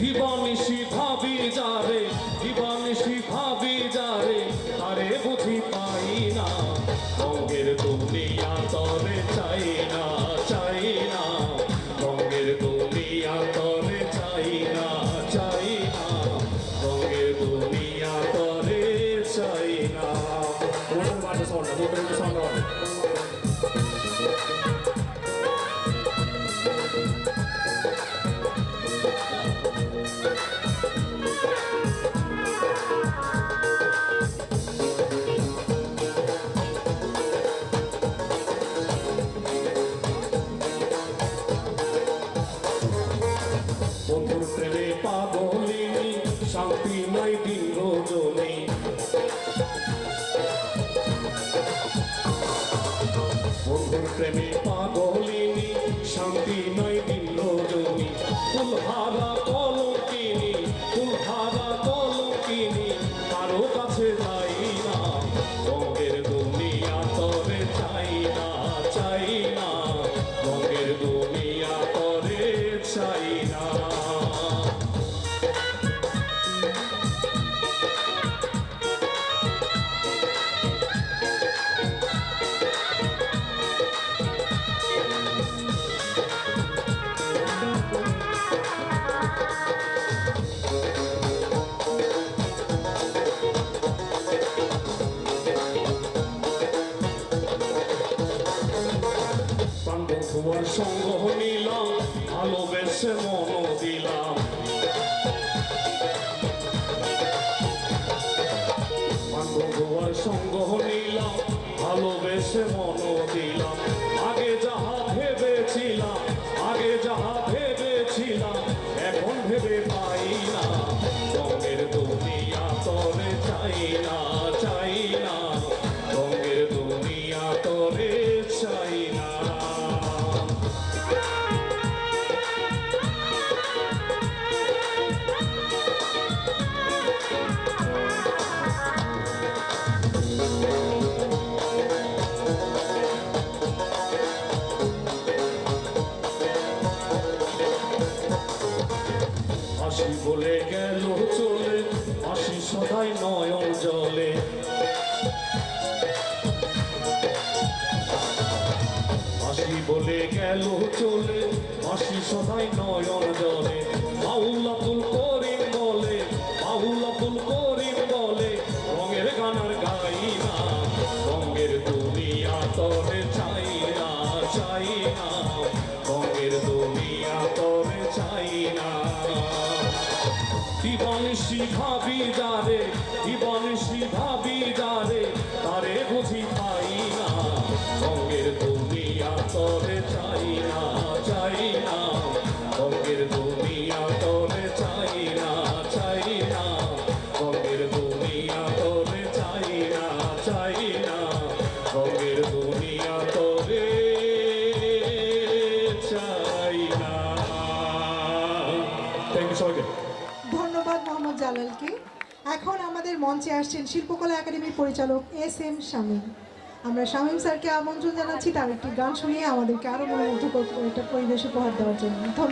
জীবন শিখাবি যারে ভাবি যা রে, আরে বুঝি পাই না, রঙের দুনিয়া তরে চাই না চাই না। রঙের দুনিয়া তরে চাই না চাই না। রঙের দুনিয়া তরে চাই না। মোটর মাঠে সন্ধ্যা মোটর সন্ধ্যা পাগলিনী শান্তি নাই দিন রজনী বন্ধুর প্রেমে পাগলিনী শান্তি নাই দিন রজনী ফুলহারা প্রাণবন্ধুয়ার সঙ্গ নিলাম ভালোবেসে মন দিলাম প্রাণবন্ধুয়ার সঙ্গ নিলাম ভালোবেসে মন দিলাম। বলে গেল, চলে। আসি সদাই নয়ন জলে। আসি বলে গেল, চলে। আসি সদাই নয় জলে। আউলা করিম ভাবি দারে দিবানিশি ভাবি তারে বুঝি পাই না। রঙের দুনিয়া তরে চাই না চাই না। রঙের দুনিয়া তরে চাই না চাই না। রঙের দুনিয়া তরে চাই না চাই না। রঙের দুনিয়া তরে চাই না। থ্যাংক ইউ সবাইকে। ধন্যবাদ, মোহাম্মদ জালালকে। এখন আমাদের মঞ্চে আসছেন শিল্পকলা একাডেমির পরিচালক এস এম শামীম। আমরা শামীম স্যারকে আমন্ত্রণ জানাচ্ছি, তার একটি গান শুনিয়ে আমাদেরকে আরও মনোমুগ্ধকর একটা পরিবেশ উপহার দেওয়ার জন্য। ধন্যবাদ।